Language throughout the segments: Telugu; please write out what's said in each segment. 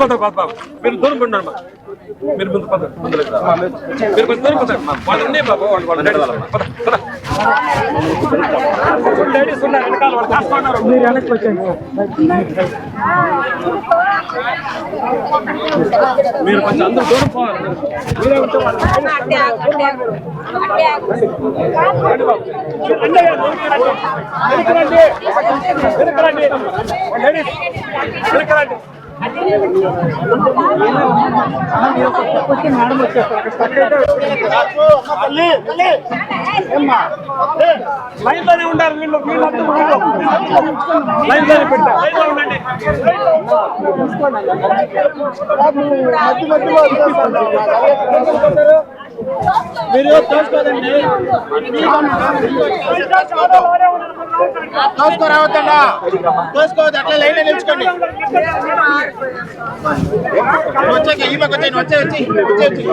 మీరు సగం- మీరు ముందు పద బాబు బాబు మీరు దూరం పండి మీరు ముందు పద ముందు లేదు. మీరు కొంచెం దూరం పద వాళ్ళు ఉన్నాయి బాబు వాళ్ళు వాళ్ళు లేడీస్ పద పద లేడీస్ ఉన్నారు వెనకాల వాళ్ళు కాస్తున్నారు మీరు వెనక్కి వచ్చండి మీరు కొంచెం అందరూ దూరం పోవాలి మీరే ఉంటే వాళ్ళు అట్టే ఆగు, అట్టే ఆగు. అట్టే ఆగు. రండి బాబు. రండి అయ్యా, వెనక్కి రండి. వెనక్కి రండి. వెనక్కి రండి. లేడీస్, వెనక్కి రండి. లైన్లోనే ఉండాలి వీళ్ళు వీళ్ళంతా ఉండండి మీరు తోసుకోదండి తోసుకోరావద్దన్నా తోసుకోవద్దు అట్లా లైన్ నిల్చుకోండి. వచ్చాక ఈ పక్క వచ్చాయి వచ్చే వచ్చి వచ్చే వచ్చి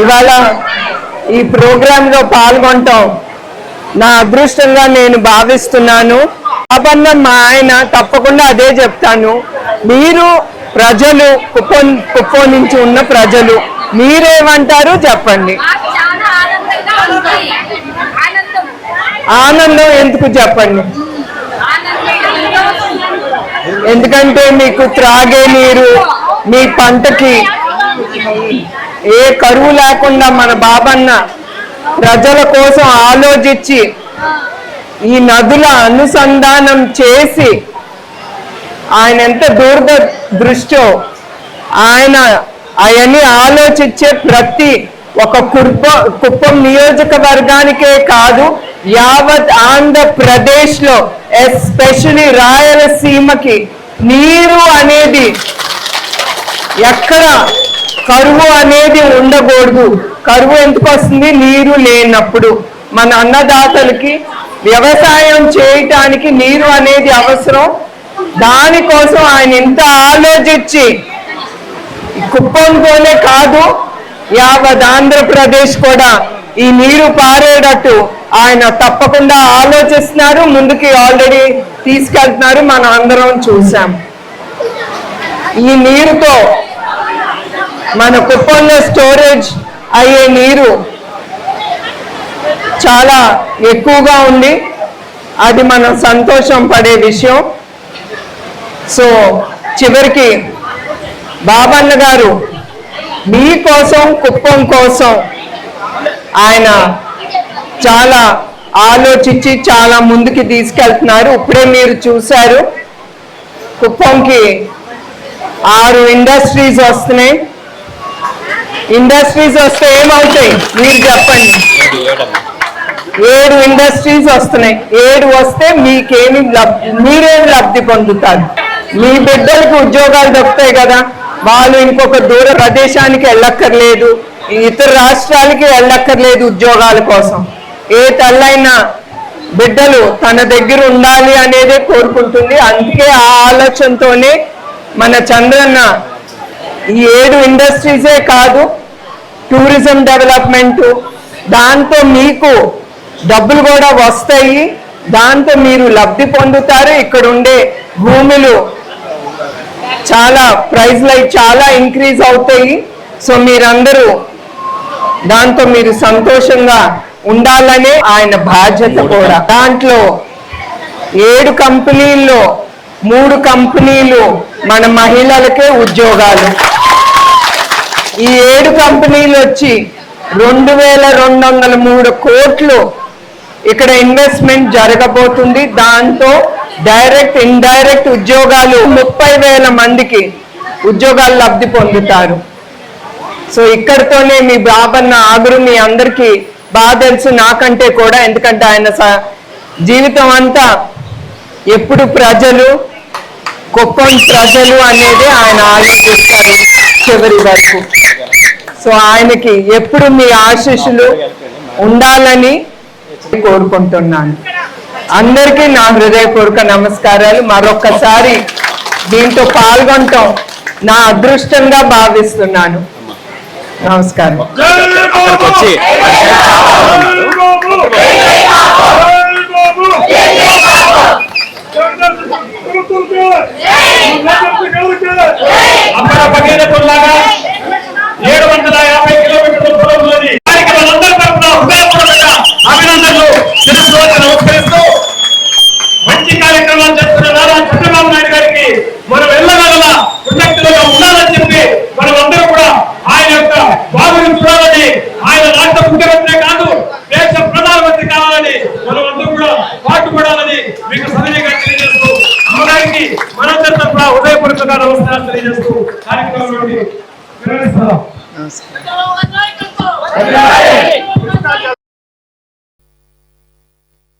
ఇవాళ ఈ ప్రోగ్రాంలో పాల్గొనటం నా అదృష్టంగా నేను భావిస్తున్నాను. బాబన్న మా ఆయన తప్పకుండా అదే చెప్తాను. మీరు ప్రజలు కుప్పం కుప్పం నుంచి ఉన్న ప్రజలు మీరేమంటారు చెప్పండి మాకు చాలా ఆనందంగా ఉంది ఆనందం ఆనందం ఎందుకు చెప్పండి? ఎందుకంటే మీకు త్రాగే నీరు మీ పంటకి ఏ కరువు లేకుండా మన బాబన్న ప్రజల కోసం ఆలోచించి ఈ నదుల అనుసంధానం చేసి ఆయన ఎంత దూర దృష్టో ఆయన అవన్నీ ఆలోచించే ప్రతి ఒక కుప్ప కుప్పం నియోజకవర్గానికే కాదు యావత్ ఆంధ్రప్రదేశ్లో ఎస్పెషలీ రాయలసీమకి నీరు అనేది ఎక్కడ కరువు అనేది ఉండకూడదు. కరువు ఎందుకు వస్తుంది? నీరు లేనప్పుడు. మన అన్నదాతలకి వ్యవసాయం చేయటానికి నీరు అనేది అవసరం. దానికోసం ఆయన ఇంత ఆలోచించి కుప్పంతోనే కాదు యావత్ ఆంధ్రప్రదేశ్ కూడా ఈ నీరు పారేటట్టు ఆయన తప్పకుండా ఆలోచిస్తున్నారు ముందుకి ఆల్రెడీ తీసుకెళ్తున్నారు మనం అందరం చూసాం ఈ నీరుతో మన కుప్పంలో స్టోరేజ్ అయ్యే నీరు చాలా ఎక్కువగా ఉంది. అది మనం సంతోషం పడే విషయం. సో చివరికి బాబన్న గారు మీకోసం కుప్పం కోసం ఆయన చాలా ఆలోచించి చాలా ముందుకి తీసుకెళ్తున్నారు. ఇప్పుడే మీరు చూశారు కుప్పంకి ఆరు ఇండస్ట్రీస్ వస్తున్నాయి. ఇండస్ట్రీస్ వస్తే ఏమవుతాయి? మీరు చెప్పండి. ఏడు ఇండస్ట్రీస్ వస్తున్నాయి. ఏడు వస్తే మీకేమి లబ్ధి మీరేమి లబ్ధి పొందుతారు? మీ బిడ్డలకు ఉద్యోగాలు దొరుకుతాయి కదా. వాళ్ళు ఇంకొక దూర ప్రదేశానికి వెళ్ళక్కర్లేదు ఇతర రాష్ట్రాలకి వెళ్ళక్కర్లేదు ఉద్యోగాల కోసం. ఏ తల్లైనా బిడ్డలు తన దగ్గర ఉండాలి అనేదే కోరుకుంటుంది. అందుకే ఆ ఆలోచనతోనే మన చంద్రన్న ఈ ఏడు ఇండస్ట్రీసే కాదు టూరిజం డెవలప్మెంట్. దాంతో మీకు డబ్బులు కూడా వస్తాయి. దాంతో మీరు లబ్ధి పొందుతారు. ఇక్కడ ఉండే భూములు చాలా ప్రైస్లు అవి చాలా ఇంక్రీజ్ అవుతాయి. సో మీరందరూ దాంతో మీరు సంతోషంగా ఉండాలనే ఆయన బాధ్యత కూడా. దాంట్లో ఏడు కంపెనీల్లో మూడు కంపెనీలు మన మహిళలకే ఉద్యోగాలు. ఈ ఏడు కంపెనీలు వచ్చి రెండు వేల రెండు వందల మూడు కోట్లు ఇక్కడ ఇన్వెస్ట్మెంట్ జరగబోతుంది. దాంతో డైరెక్ట్ ఇండైరెక్ట్ ఉద్యోగాలు ముప్పై వేల మందికి ఉద్యోగాలు లబ్ధి పొందుతారు. సో ఇక్కడతోనే మీ బాబన్న ఆగురు మీ అందరికీ బాగా తెలుసు నాకంటే కూడా. ఎందుకంటే ఆయన స- జీవితం అంతా ఎప్పుడు ప్రజలు కుప్పం ప్రజలు అనేది ఆయన ఆలోచిస్తారు చివరి వరకు. సో ఆయనకి ఎప్పుడు మీ ఆశీస్సులు ఉండాలని కోరుకుంటున్నాను. అందరికీ నా హృదయపూర్వక నమస్కారాలు. మరొక్కసారి దీంతో పాల్గొనటం నా అదృష్టంగా భావిస్తున్నాను. నమస్కారం. ఏడు వందల